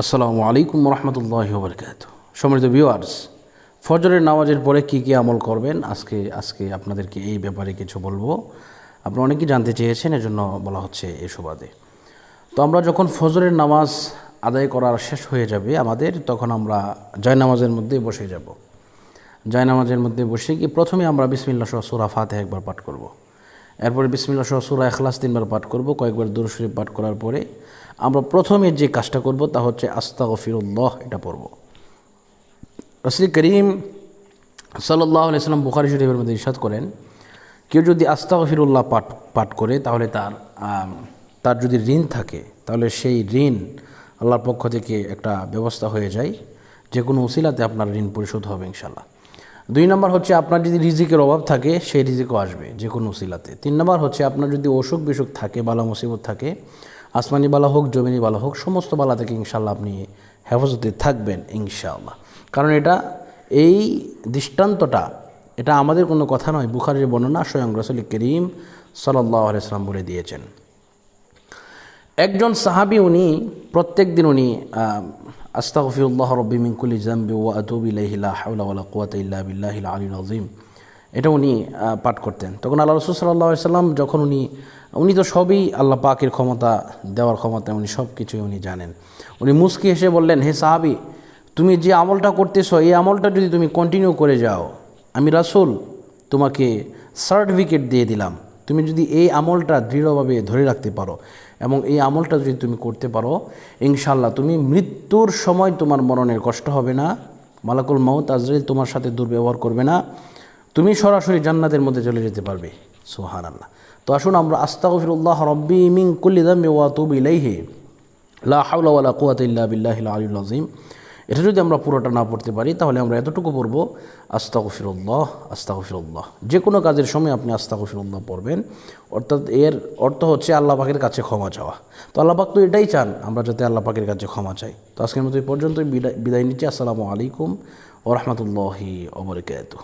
আসসালামু আলাইকুম রহমতুল্লাহ বরকাত সমৃদ্ধ ভিউয়ার্স ফজরের নামাজের পরে কি কি আমল করবেন? আজকে আজকে আপনাদেরকে এই ব্যাপারে কিছু বলব। আপনারা অনেকেই জানতে চেয়েছেন, এজন্য বলা হচ্ছে এই সুবাদে। তো আমরা যখন ফজরের নামাজ আদায় করার শেষ হয়ে যাবে আমাদের, তখন আমরা জয়নামাজের মধ্যে বসে যাব। জয়নামাজের মধ্যে বসে কি প্রথমে আমরা বিসমিল্লা সহ সুরা একবার পাঠ করব। এরপরে বিসমিল্লা সহ সুরা এখলাস তিনবার পাঠ করব, কয়েকবার দুরশরীফ পাঠ করার পরে আমরা প্রথমে যে কাজটা করব তা হচ্ছে আস্তা গফিরুল্লাহ এটা পড়ব। রসলি করিম সাল্লাহ আলাইসাল্লাম বুখারি শরীফের মধ্যে ইরশাদ করেন, কেউ যদি আস্তা গফিরুল্লাহ পাঠ পাঠ করে তাহলে তার তার যদি ঋণ থাকে, তাহলে সেই ঋণ আল্লাহর পক্ষ থেকে একটা ব্যবস্থা হয়ে যায়, যে কোনো উসিলাতে আপনার ঋণ পরিশোধ হবে ইনশাল্লাহ দুই নম্বর হচ্ছে আপনার যদি রিজিকের অভাব থাকে, সেই রিজিকও আসবে যে কোনো উসিলাতে। তিন নম্বর হচ্ছে আপনার যদি অসুখ বিসুখ থাকে, বালা মুসিবত থাকে, আসমানি বালা হোক, জমিনি বালা হোক, সমস্ত বালা থেকে ইনশাল্লাহ আপনি হেফাজতে থাকবেন ইনশাআল্লাহ। কারণ এটা, এই দৃষ্টান্তটা, এটা আমাদের কোনো কথা নয়, বুখারের বর্ণনা স্বয়ং রসুল করিম সাল্লাহ আলাইসালাম বলে দিয়েছেন। একজন সাহাবি উনি, প্রত্যেক দিন উনি আস্তাগফিরুল্লাহ রব্বি মিনকুলি জাম্বি ওয়া আতুব ইলাইহি, লা হাওলা ওয়ালা কুওয়াতা ইল্লা বিল্লাহিল আলিল আযীম। এটা উনি পাঠ করতেন। তখন আল্লাহ রসুল সাল্লাহ সাল্লাম যখন উনি উনি তো সবই আল্লাহ পাকের ক্ষমতা, দেওয়ার ক্ষমতা, উনি সব কিছুই উনি জানেন। উনি মুস্কি এসে বললেন, হে সাহাবি, তুমি যে আমলটা করতেছো, এই আমলটা যদি তুমি কন্টিনিউ করে যাও, আমি রাসূল তোমাকে সার্টিফিকেট দিয়ে দিলাম। তুমি যদি এই আমলটা দৃঢ়ভাবে ধরে রাখতে পারো এবং এই আমলটা যদি তুমি করতে পারো ইনশাল্লাহ তুমি মৃত্যুর সময় তোমার মরণের কষ্ট হবে না, মালাকুল মাউত আজরাইল তোমার সাথে দুর্ব্যবহার করবে না, তুমি সরাসরি জান্নাতের মধ্যে চলে যেতে পারবে। সোহান আল্লাহ তো আসুন আমরা আস্তাগফিরুল্লাহ রব্বি মিন কুল্লি দাম্বি ওয়া তুবু ইলাইহি। লা হাওলা ওয়ালা কুওয়াতা ইল্লা বিল্লাহিল আলিয়্যিল আযীম। এটা যদি আমরা পুরোটা না পড়তে পারি, তাহলে আমরা এতটুকু পড়ব, আস্তাগফিরুল্লাহ আস্তাগফিরুল্লাহ। যে কোনো কাজের সময় আপনি আস্তাগফিরুল্লাহ পড়বেন। অর্থাৎ এর অর্থ হচ্ছে আল্লাহ পাকের কাছে ক্ষমা চাওয়া। তো আল্লাহ পাক তো এটাই চান, আমরা যাতে আল্লাহ পাকের কাছে ক্ষমা চাই। তো আজকের মতো এই পর্যন্তই, বিদায় নিচ্ছি। আসসালামু আলাইকুম ও রহমতুল্লাহি ওবরকাতুহ